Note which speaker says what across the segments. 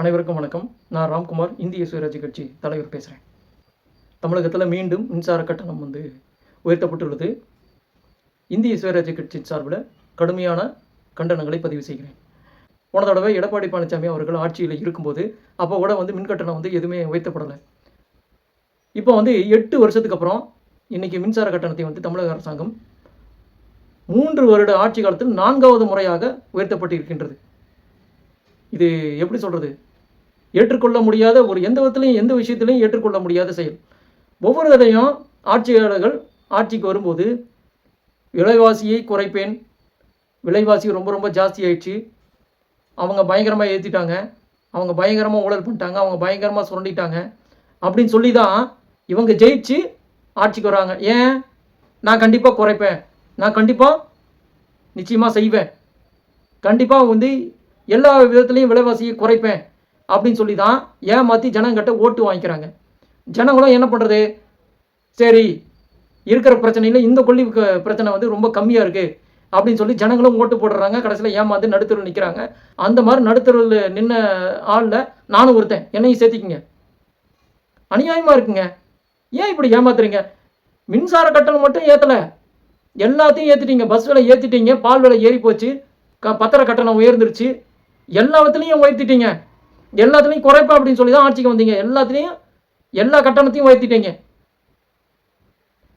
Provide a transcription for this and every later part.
Speaker 1: அனைவருக்கும் வணக்கம். நான் ராம்குமார் இந்திய சுயராட்சி கட்சி தலைவர் பேசுகிறேன் தமிழகத்தில் மீண்டும் மின்சார கட்டணம் வந்து உயர்த்தப்பட்டுள்ளது. இந்திய சுயராஜ்ய கட்சி சார்பில் கடுமையான கண்டனங்களை பதிவு செய்கிறேன். போன தடவை எடப்பாடி பழனிசாமி அவர்கள் ஆட்சியில் இருக்கும்போது அப்போ கூட வந்து மின் கட்டணம் வந்து எதுவுமே உயர்த்தப்படலை. இப்போ வந்து எட்டு வருஷத்துக்கு அப்புறம் இன்றைக்கி மின்சார கட்டணத்தை வந்து தமிழக அரசாங்கம் மூன்று வருட ஆட்சி காலத்தில் நான்காவது முறையாக உயர்த்தப்பட்டு இருக்கின்றது இது எப்படி சொல்கிறது ஏற்றுக்கொள்ள முடியாத ஒரு எந்த விதத்துலையும் எந்த விஷயத்துலையும் ஏற்றுக்கொள்ள முடியாத செயல். ஒவ்வொரு தடையும் ஆட்சியாளர்கள் ஆட்சிக்கு வரும்போது விலைவாசியை குறைப்பேன். விலைவாசி ரொம்ப ரொம்ப ஜாஸ்தி ஆயிடுச்சு. அவங்க பயங்கரமாக ஏற்றிட்டாங்க அவங்க பயங்கரமாக ஊழல் பண்ணிட்டாங்க. அவங்க பயங்கரமாக சுரண்டிட்டாங்க. அப்படின்னு சொல்லி தான் இவங்க ஜெயிச்சு ஆட்சிக்கு வராங்க. ஏன்? நான் கண்டிப்பாக குறைப்பேன். நான் கண்டிப்பாக நிச்சயமாக செய்வேன். கண்டிப்பாக வந்து எல்லா விதத்துலேயும் விலைவாசியை குறைப்பேன். அப்படின்னு சொல்லி தான் ஏமாற்றி ஜனங்கிட்ட ஓட்டு வாங்கிக்கிறாங்க. ஜனங்களும் என்ன பண்ணுறது சரி இருக்கிற பிரச்சனையில் இந்த கொல்லி பிரச்சனை வந்து ரொம்ப கம்மியாக இருக்குது அப்படின்னு சொல்லி ஜனங்களும் ஓட்டு போடுறாங்க. கடைசியில் ஏமாந்து நடுத்தருவில் நிற்கிறாங்க அந்த மாதிரி நடுத்தருவில் நின்ன ஆளில் நானும் ஒருத்தன். என்னையும் சேர்த்திக்கிங்க. அநியாயமாக இருக்குங்க. ஏன் இப்படி ஏமாத்துறீங்க? மின்சார கட்டணம் மட்டும் ஏற்றலை எல்லாத்தையும் ஏற்றிட்டீங்க பஸ் விலை ஏற்றிட்டீங்க பால் விலை ஏறி போச்சு. க பத்திர கட்டணம் உயர்ந்துருச்சு. எல்லாத்துலேயும் உயர்த்திட்டீங்க. எல்லாத்துலேயும் குறைப்பா அப்படின்னு சொல்லி தான் ஆட்சிக்கு வந்தீங்க. எல்லாத்துலேயும் எல்லா கட்டணத்தையும் உயர்த்திட்டீங்க.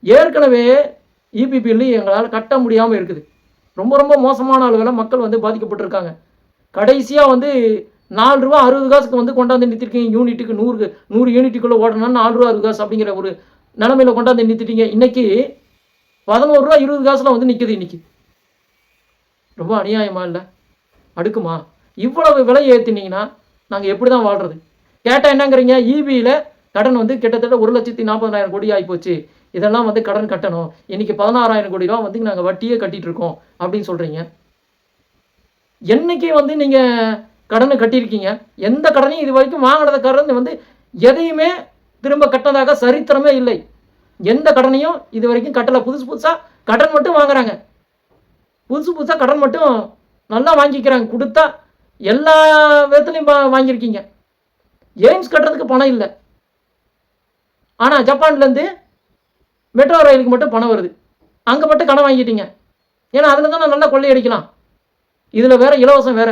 Speaker 1: ஏற்கனவே இபி எங்களால் கட்ட முடியாமல் இருக்குது. ரொம்ப ரொம்ப மோசமான அளவில் மக்கள் வந்து பாதிக்கப்பட்டிருக்காங்க. கடைசியாக வந்து நாலு ரூபா அறுபது காசுக்கு வந்து கொண்டாந்து நிறுத்திருக்கீங்க. யூனிட்டுக்கு நூறு நூறு யூனிட்டுக்குள்ளே ஓடணும்னா நாலு ரூபா அறுபது காசு அப்படிங்கிற ஒரு நிலமையில கொண்டாந்து நிறுத்திட்டீங்க. இன்னைக்கு பதினோரு ரூபா இருபது காசுலாம் வந்து நிற்குது இன்னைக்கு. ரொம்ப அநியாயமா இல்லை? அடுக்குமா? இவ்வளவு விலை ஏற்றினீங்கன்னா நாங்கள் எப்படி தான் வாழ்றது? கேட்டால் என்னங்கிறீங்க? இபியில் கடன் வந்து கிட்டத்தட்ட ஒரு லட்சத்தி நாற்பதாயிரம் கோடி ஆகிப்போச்சு இதெல்லாம் வந்து கடன் கட்டணும். இன்னைக்கு பதினாறாயிரம் கோடி ரூபா வந்து நாங்கள் வட்டியே கட்டிட்டு இருக்கோம் அப்படின்னு சொல்கிறீங்க என்னைக்கு வந்து நீங்கள் கடனை கட்டியிருக்கீங்க? எந்த கடனையும் இது வரைக்கும் வாங்கினத கடன் வந்து எதையுமே திரும்ப கட்டினதாக சரித்திரமே இல்லை. எந்த கடனையும் இது வரைக்கும் கட்டலை. புதுசு புதுசாக கடன் மட்டும் வாங்குறாங்க. புதுசு புதுசாக கடன் மட்டும் நல்லா வாங்கிக்கிறாங்க. கொடுத்தா எல்லா விதத்துலையும் வாங்கியிருக்கீங்க. எய்ம்ஸ் கட்டுறதுக்கு பணம் இல்லை. ஆனால் ஜப்பான்லேருந்து மெட்ரோ ரயிலுக்கு மட்டும் பணம் வருது. அங்கே மட்டும் கடன் வாங்கிட்டீங்க. ஏன்னா அதில் தான் நல்லா கொள்ளையடிக்கலாம் இதில் வேற இலவசம் வேற.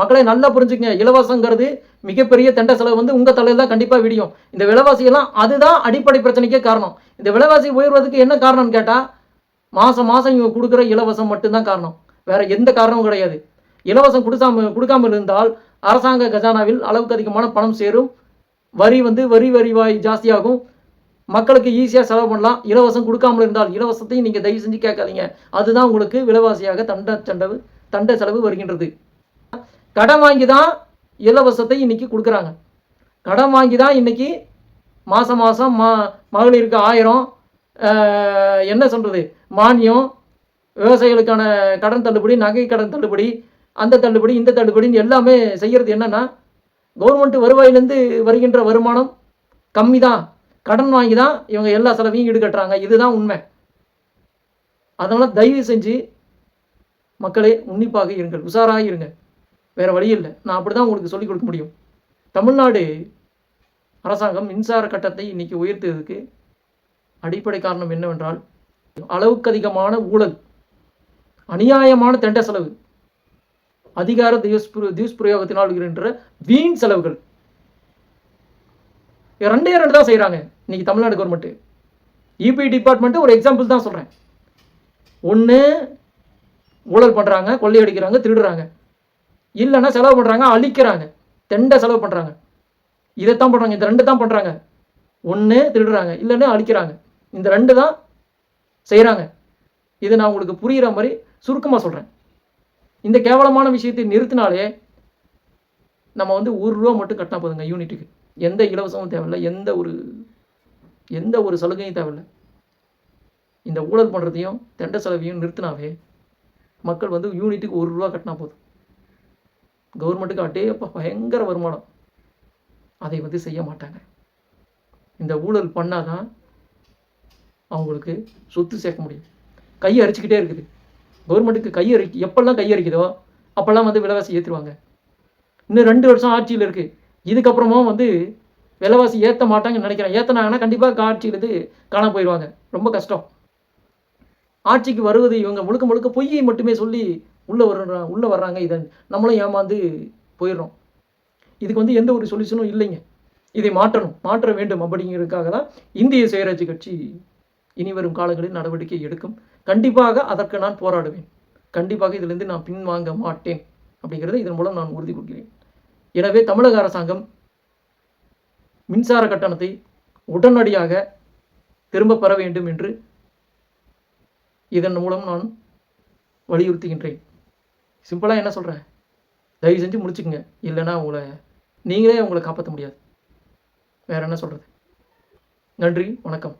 Speaker 1: மக்களை நல்லா புரிஞ்சுக்கங்க. இலவசங்கிறது மிகப்பெரிய தெண்ட செலவு வந்து உங்கள் தலையில் தான் கண்டிப்பாக விடியும். இந்த விலைவாசியெல்லாம் அதுதான் அடிப்படை பிரச்சனைக்கே காரணம். இந்த விலைவாசி உயர்வதற்கு என்ன காரணம்னு கேட்டால் மாதம் மாதம் இவங்க கொடுக்குற இலவசம் மட்டும்தான் காரணம். வேற எந்த காரணமும் கிடையாது. இலவசம் கொடுக்காம கொடுக்காமல் இருந்தால் அரசாங்க கஜானாவில் அளவுக்கு அதிகமான பணம் சேரும். வரி வந்து வரி வரிவாய் ஜாஸ்தியாகும். மக்களுக்கு ஈஸியாக செலவு பண்ணலாம். இலவசம் கொடுக்காமல் இருந்தால் இலவசத்தையும் நீங்கள் தயவு செஞ்சு கேட்காதீங்க. அதுதான் உங்களுக்கு விலைவாசியாக தண்ட சண்டவு தண்ட செலவு வருகின்றது. கடன் வாங்கி தான் இலவசத்தை இன்னைக்கு கொடுக்குறாங்க. கடன் வாங்கி தான் இன்னைக்கு மாதம் மாதம் மா மகளிருக்கு ஆயிரம் என்ன சொல்கிறது மானியம் விவசாயிகளுக்கான கடன் தள்ளுபடி நகை கடன் தள்ளுபடி அந்த தள்ளுபடி இந்த தள்ளுபடின்னு எல்லாமே செய்கிறது என்னென்னா கவர்மெண்ட் வருவாயிலேருந்து வருகின்ற வருமானம் கம்மி தான் கடன் வாங்கி தான் இவங்க எல்லா செலவையும் ஈடுகட்டுறாங்க. இதுதான் உண்மை. அதனால் தயவு செஞ்சு மக்களே உன்னிப்பாக இருங்கள். உஷாராக இருங்க. வேறு வழி இல்லை. நான் அப்படி தான் உங்களுக்கு சொல்லிக் கொடுக்க முடியும். தமிழ்நாடு அரசாங்கம் மின்சார கட்டத்தை இன்னைக்கு உயர்த்துவதற்கு அடிப்படை காரணம் என்னவென்றால் அளவுக்கு அதிகமான ஊழல் அநியாயமான தெண்ட செலவு. அதிகார தியூஸ்பிர தியூஸ்பிரயோகத்தினால் வருகின்ற வீண் செலவுகள். ரெண்டே ரெண்டு தான் செய்கிறாங்க இன்னைக்கு தமிழ்நாடு கவர்மெண்ட்டு இபி டிபார்ட்மெண்ட்டு ஒரு எக்ஸாம்பிள் தான் சொல்கிறேன் ஒன்று ஊழல் பண்ணுறாங்க கொள்ளையடிக்கிறாங்க திருடுறாங்க. இல்லைன்னா செலவு பண்ணுறாங்க அழிக்கிறாங்க. தெண்ட செலவு பண்ணுறாங்க இதைத்தான் பண்ணுறாங்க இந்த ரெண்டு தான் பண்ணுறாங்க ஒன்று திருடுறாங்க. இல்லைன்னா அழிக்கிறாங்க. இந்த ரெண்டு தான் செய்கிறாங்க இது நான் உங்களுக்கு புரிகிற மாதிரி சுருக்கமாக சொல்கிறேன் இந்த கேவலமான விஷயத்தை நிறுத்தினாலே நம்ம வந்து ஒரு ரூபா மட்டும் கட்டினா போதுங்க யூனிட்டுக்கு. எந்த இலவசமும் தேவையில்லை எந்த ஒரு எந்த ஒரு சலுகையும் தேவையில்லை. இந்த ஊழல் பண்ணுறதையும் தெண்ட செலவையும் நிறுத்தினாவே மக்கள் வந்து யூனிட்டுக்கு ஒரு ரூபா கட்டினா போதும். கவர்மெண்ட்டுக்கு அட்டே அப்பா பயங்கர வருமானம். அதை வந்து செய்ய மாட்டாங்க. இந்த ஊழல் பண்ணாதான் அவங்களுக்கு சொத்து சேர்க்க முடியும். கை அரிச்சுக்கிட்டே இருக்குது. கவர்மெண்ட்டுக்கு கையறி எப்பெல்லாம் கையறிக்குதோ அப்போல்லாம் வந்து விலைவாசி ஏற்றுவாங்க இன்னும் ரெண்டு வருஷம் ஆட்சியில் இருக்குது இதுக்கப்புறமும் வந்து விலைவாசி ஏற்ற மாட்டாங்கன்னு நினைக்கிறேன். ஏற்றினாங்கன்னா கண்டிப்பாக ஆட்சியிலேருந்து காண போயிடுவாங்க ரொம்ப கஷ்டம். ஆட்சிக்கு வருவது இவங்க முழுக்க முழுக்க பொய்யை மட்டுமே சொல்லி உள்ளே வர்ற உள்ளே வர்றாங்க. இதை நம்மளும் ஏமாந்து போயிடுறோம். இதுக்கு வந்து எந்த ஒரு சொல்யூஷனும் இல்லைங்க. இதை மாற்றணும். மாற்ற வேண்டும் அப்படிங்கிறதுக்காக தான் இந்திய சுயராட்சி கட்சி இனி வரும் காலங்களில் நடவடிக்கை எடுக்கும். கண்டிப்பாக அதற்கு நான் போராடுவேன். கண்டிப்பாக இதிலிருந்து நான் பின்வாங்க மாட்டேன் அப்படிங்கிறத இதன் மூலம் நான் உறுதி கொள்கிறேன். எனவே தமிழக அரசாங்கம் மின்சார கட்டணத்தை உடனடியாக திரும்ப பெற வேண்டும் என்று இதன் மூலம் நான் வலியுறுத்துகின்றேன். சிம்பிளாக என்ன சொல்கிறேன் தயவு செஞ்சு முடிச்சுக்கங்க. இல்லைன்னா உங்களை நீங்களே உங்களை காப்பாற்ற முடியாது. வேற என்ன சொல்கிறது நன்றி வணக்கம்.